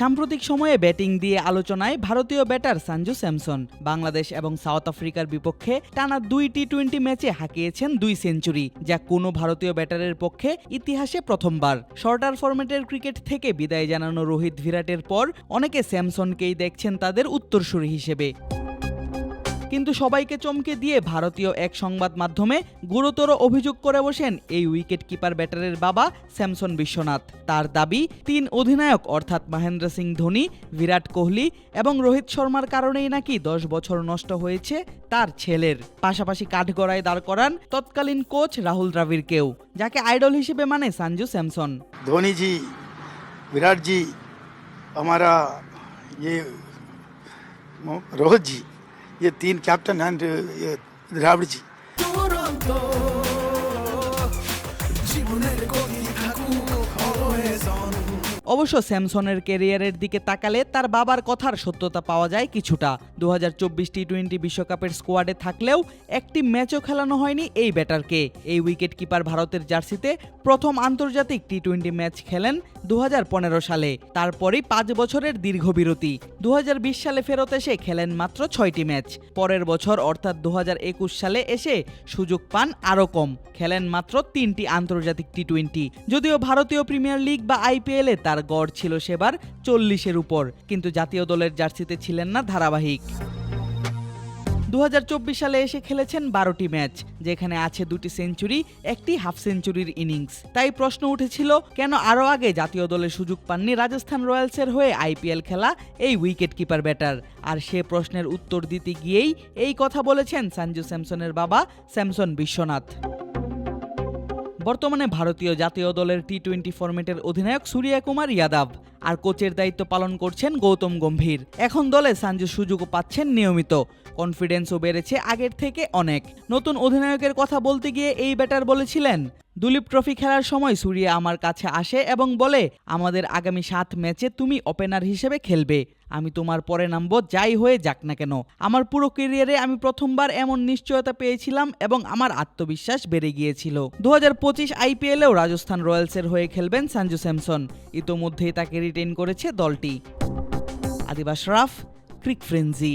সাম্প্রতিক সময়ে ব্যাটিং দিয়ে আলোচনায় ভারতীয় ব্যাটার সঞ্জু স্যামসন। বাংলাদেশ এবং সাউথ আফ্রিকার বিপক্ষে টানা দুই টি টোয়েন্টি ম্যাচে হাঁকিয়েছেন দুই সেঞ্চুরি, যা কোনো ভারতীয় ব্যাটারের পক্ষে ইতিহাসে প্রথমবার। শর্টার ফরম্যাটের ক্রিকেট থেকে বিদায় জানানো রোহিত ভিরাটের পর অনেকে স্যামসনকেই দেখছেন তাদের উত্তরসূরি হিসেবে। কিন্তু সবাইকে চমকে দিয়ে ভারতীয় এক সংবাদ মাধ্যমে গুরুতর অভিযোগ করে বসেন এই উইকেট কিপার ব্যাটারের বাবা স্যামসন বিশ্বনাথ তার দাবি তিন অধিনায়ক অর্থাৎ মহেন্দ্র সিং ধোনি বিরাট কোহলি এবং রোহিত শর্মার কারণেই নাকি দশ বছর নষ্ট হয়েছে তার ছেলের পাশাপাশি কাঠগড়ায় দাঁড় করান তৎকালীন কোচ রাহুল দ্রাবিড়কেও যাকে আইডল হিসেবে মানে সঞ্জু স্যামসন धोनी जी विराट जी हमारा ये मो- रोहित जी ये तीन कैप्टन एंड ये द्राविड़ जी অবশ্য স্যামসনের ক্যারিয়ারের দিকে তাকালে তার বাবার কথার সত্যতা পাওয়া যায় কিছুটা। দু হাজার চব্বিশ টি টোয়েন্টি বিশ্বকাপের স্কোয়াডে থাকলেও একটি ম্যাচও খেলানো হয়নি এই ব্যাটারকে। এই উইকেট কিপার ভারতের জার্সিতে প্রথম আন্তর্জাতিক টি টোয়েন্টি ম্যাচ খেলেন দু হাজার পনেরো সালে। তারপরই পাঁচ বছরের দীর্ঘ বিরতি। দু হাজার বিশ সালে ফেরত এসে খেলেন মাত্র ছয়টি ম্যাচ। পরের বছর অর্থাৎ দু হাজার একুশ সালে এসে সুযোগ পান আরও কম। খেলেন মাত্র তিনটি আন্তর্জাতিক টি টোয়েন্টি যদিও ভারতীয় প্রিমিয়ার লিগ বা আইপিএলে তার গড় ছিল সেবার চল্লিশের উপর, কিন্তু জাতীয় দলের জার্সিতে ছিলেন না ধারাবাহিক। দু হাজার চব্বিশ সালে এসে খেলেছেন বারোটি ম্যাচ, যেখানে আছে দুটি সেঞ্চুরি, একটি হাফ সেঞ্চুরির ইনিংস। তাই প্রশ্ন উঠেছিল, কেন আরও আগে জাতীয় দলে সুযোগ পাননি রাজস্থান রয়্যালসের হয়ে আইপিএল খেলা এই উইকেট কিপার ব্যাটার? আর সে প্রশ্নের উত্তর দিতে গিয়েই এই কথা বলেছেন সঞ্জু স্যামসনের বাবা স্যামসন বিশ্বনাথ। বর্তমানে ভারতীয় জাতীয় দলের টি টোয়েন্টি ফরম্যাটের অধিনায়ক সূর্যা কুমার ইয়াদব আর কোচের দায়িত্ব পালন করছেন গৌতম গম্ভীর। এখন দলে সাঞ্জু সুযোগও পাচ্ছেন নিয়মিত। কনফিডেন্সও বেড়েছে আগের থেকে অনেক। নতুন অধিনায়কের কথা বলতে গিয়ে এই ব্যাটার বলেছিলেন দুলীপ ট্রফি খেলার সময় সুরিয়া আমার কাছে আসে এবং বলে, আমাদের আগামী সাত ম্যাচে তুমি ওপেনার হিসেবে খেলবে। আমি তোমার পরে নামবো, যাই হয়ে যাক না কেন। আমার পুরো ক্যারিয়ারে আমি প্রথমবার এমন নিশ্চয়তা পেয়েছিলাম এবং আমার আত্মবিশ্বাস বেড়ে গিয়েছিল। দু হাজার পঁচিশ আইপিএলেও রাজস্থান রয়্যালসের হয়ে খেলবেন সঞ্জু স্যামসন। ইতোমধ্যেই তাকে রিটেন করেছে দলটি। আদিবাস রাফ, ক্রিক ফ্রেন্সি।